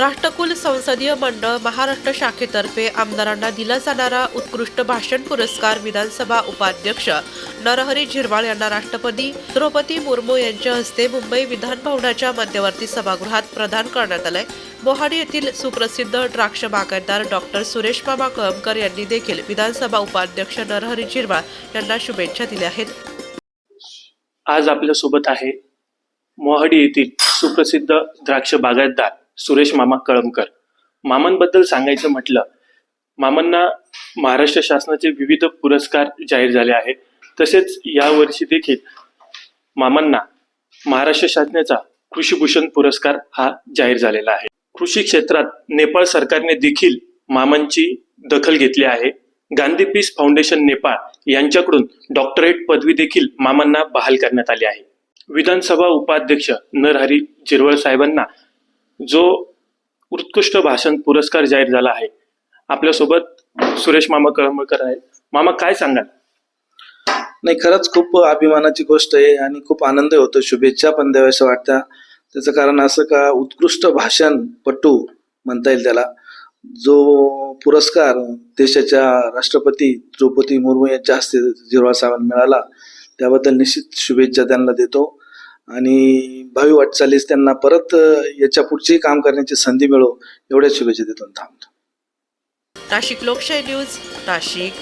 राष्ट्रकुल संसदीय मंडळ महाराष्ट्र शाखेतर्फे आमदारांना दिला जाणारा उत्कृष्ट भाषण पुरस्कार विधानसभा उपाध्यक्ष नरहरी झिरवाळ यांना राष्ट्रपती द्रौपदी मुर्मू यांच्या हस्ते मुंबई विधानभवनाच्या मध्यवर्ती सभागृहात प्रदान करण्यात आलंय. मोहाडी येथील सुप्रसिद्ध द्राक्ष बागायतदार डॉक्टर सुरेश मामा कळमकर यांनी देखील विधानसभा उपाध्यक्ष नरहरी झिरवाळ यांना शुभेच्छा दिल्या आहेत. आज आपल्यासोबत आहे मोहाडी येथील सुप्रसिद्ध द्राक्ष बागायतदार सुरेश मामा कळमकर. मामांबद्दल सांगायचं म्हटलं मामांना महाराष्ट्र शासनाचे विविध पुरस्कार जाहीर झाले आहेत. तसेच यावर्षी देखील मामांना महाराष्ट्र शासनाचा कृषीभूषण पुरस्कार हा जाहीर झालेला आहे. कृषी क्षेत्रात नेपाळ सरकारने देखील मामांची दखल घेतली आहे. गांधी पीस फाउंडेशन नेपाळ यांच्याकडून डॉक्टरेट पदवी देखील मामांना बहाल करण्यात आली आहे. विधानसभा उपाध्यक्ष नरहरी जिरवळ साहेबांना जो उत्कृष्ट भाषण पुरस्कार जाहीर झाला आहे. आपल्यासोबत सुरेश मामा कळंबकर आहेत. मामा काय सांगाल? नाही खरंच खूप अभिमानाची गोष्ट आहे आणि खूप आनंद होतो. शुभेच्छा पण द्याव्याशा वाटत्या. त्याचं कारण असं का उत्कृष्ट भाषण पटू म्हणता येईल त्याला. जो पुरस्कार देशाच्या राष्ट्रपती द्रौपदी मुर्मू यांच्या हस्ते जिरवा सावंत मिळाला त्याबद्दल निश्चित शुभेच्छा त्यांना देतो. आणि भावी वाटचालीस त्यांना परत याच्या पुढचेही काम करण्याची संधी मिळो एवढ्या शुभेच्छा देतो थांबतो. नाशिक लोकशाही न्यूज नाशिक